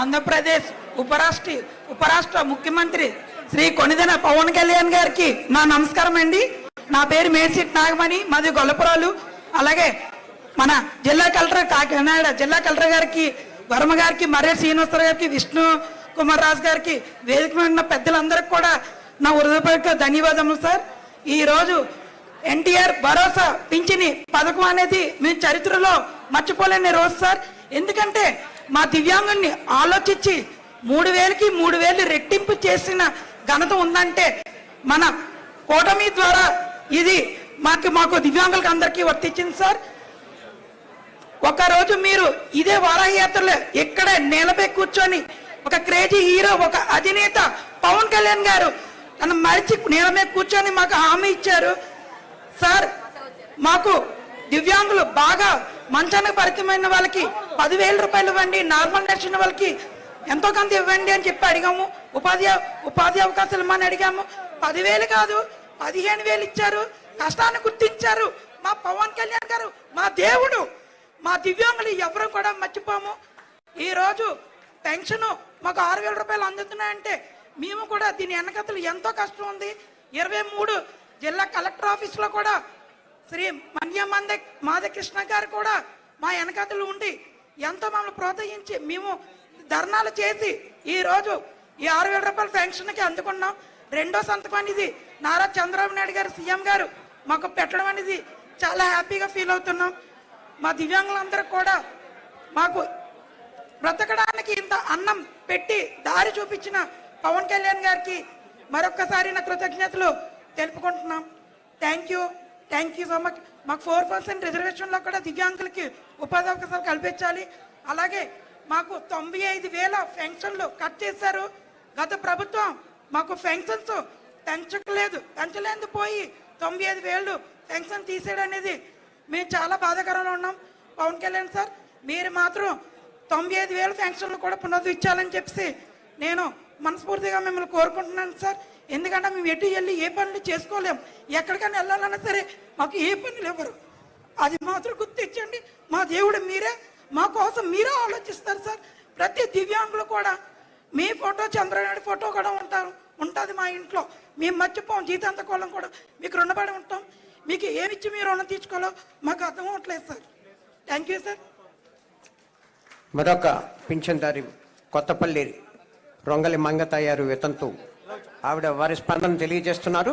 ఆంధ్రప్రదేశ్ ఉపరాష్ట్ర ఉపరాష్ట్ర ముఖ్యమంత్రి శ్రీ కొనిదెన పవన్ కళ్యాణ్ గారికి నా నమస్కారం అండి. నా పేరు మేడ్సిట్ నాగమణి మాది గొల్లపురాలు. అలాగే మన జిల్లా కలెక్టర్ కాకినాడ జిల్లా కలెక్టర్ గారికి వర్మ గారికి మర్రే శ్రీనివాసరావు గారికి విష్ణు కుమార్ రాజు గారికి వేదిక ఉన్న పెద్దలందరికీ కూడా నా హృదయపూర్వక ధన్యవాదములు సార్. ఈరోజు ఎన్టీఆర్ భరోసా పింఛని పథకం అనేది మీ చరిత్రలో మర్చిపోలేని రోజు సార్. ఎందుకంటే మా దివ్యాంగుల్ని ఆలోచించి మూడు వేలకి మూడు వేలు రెట్టింపు చేసిన ఘనత ఉందంటే మన కూటమి ద్వారా ఇది మాకు మాకు దివ్యాంగులకు అందరికీ వర్తించింది సార్. ఒకరోజు మీరు ఇదే వారాహయాత్రలో ఇక్కడే నేలపై కూర్చొని ఒక క్రేజీ హీరో ఒక అధినేత పవన్ కళ్యాణ్ గారు నన్ను మరిచి నేల మీద కూర్చొని మాకు హామీ ఇచ్చారు. సార్ మాకు దివ్యాంగులు బాగా మంచానికి పరితమైన వాళ్ళకి పదివేల రూపాయలు ఇవ్వండి నార్మల్ నడిచిన వాళ్ళకి ఎంతో కొంత ఇవ్వండి అని చెప్పి అడిగాము. ఉపాధి ఉపాధి అవకాశాలు ఇమ్మని అడిగాము. పదివేలు కాదు పదిహేను వేలు ఇచ్చారు కష్టాన్ని గుర్తించారు. మా పవన్ కళ్యాణ్ గారు మా దేవుడు మా దివ్యాంగులు ఎవరు కూడా మర్చిపోము. ఈరోజు పెన్షన్ మాకు ఆరు వేల రూపాయలు అందుతున్నాయంటే మేము కూడా దీని వెనకతలు ఎంతో కష్టం ఉంది. ఇరవై మూడు జిల్లా కలెక్టర్ ఆఫీస్లో కూడా శ్రీ మన్యమంద మాధకృష్ణ గారు కూడా మా వెనకతలు ఉండి ఎంతో మమ్మల్ని ప్రోత్సహించి మేము ధర్నాలు చేసి ఈరోజు ఈ ఆరు వేల రూపాయల పెన్షన్కి అందుకున్నాం. రెండో సంతకం అనేది నారా చంద్రబాబు నాయుడు గారు సీఎం గారు మాకు పెట్టడం అనేది చాలా హ్యాపీగా ఫీల్ అవుతున్నాం. మా దివ్యాంగులందరూ కూడా మాకు బ్రతకడానికి ఇంత అన్నం పెట్టి దారి చూపించిన పవన్ కళ్యాణ్ గారికి మరొక్కసారి నా కృతజ్ఞతలు తెలుపుకుంటున్నాం. Thank you. Thank you so much మాకు ఫోర్ పర్సెంట్ రిజర్వేషన్లో కూడా దివ్యాంగులకి ఉపాధి అవకాశాలు కల్పించాలి. అలాగే మాకు తొంభై ఐదు వేల పెన్షన్లు కట్ చేశారు. గత ప్రభుత్వం మాకు పెన్షన్స్ పెంచలేదు పెంచలేదు పోయి తొంభై ఐదు వేలు పెన్షన్ తీసేయడం అనేది మేము చాలా బాధాకరంలో ఉన్నాం. పవన్ కళ్యాణ్ సార్ మీరు మాత్రం తొంభై ఐదు వేల పెన్షన్లు కూడా పునరుద్ధరించాలని చెప్పి నేను మనస్ఫూర్తిగా మిమ్మల్ని కోరుకుంటున్నాను సార్. ఎందుకంటే మేము ఎటు వెళ్ళి ఏ పనులు చేసుకోలేం. ఎక్కడికైనా వెళ్ళాలన్నా సరే మాకు ఏ పనులు ఇవ్వరు అది మాత్రం గుర్తించండి. మా దేవుడు మీరే. మా కోసం మీరే ఆలోచిస్తారు సార్. ప్రతి దివ్యాంగులు కూడా మీ ఫోటో చంద్రనాయుడు ఫోటో కూడా ఉంటారు. ఉంటుంది మా ఇంట్లో. మేము మర్చిపోం. జీతాంతకోళం కూడా మీకు రుణపడి ఉంటాం. మీకు ఏమిచ్చి మీరు రుణం తీసుకోవాలో మాకు అర్థం అవ్వట్లేదు సార్. థ్యాంక్ యూ సార్ మరొక పింఛన్దారి కొత్తపల్లి రొంగలి మంగతయ్యారు వితంతు ఆవిడ వారి స్పందన తెలియజేస్తున్నారు.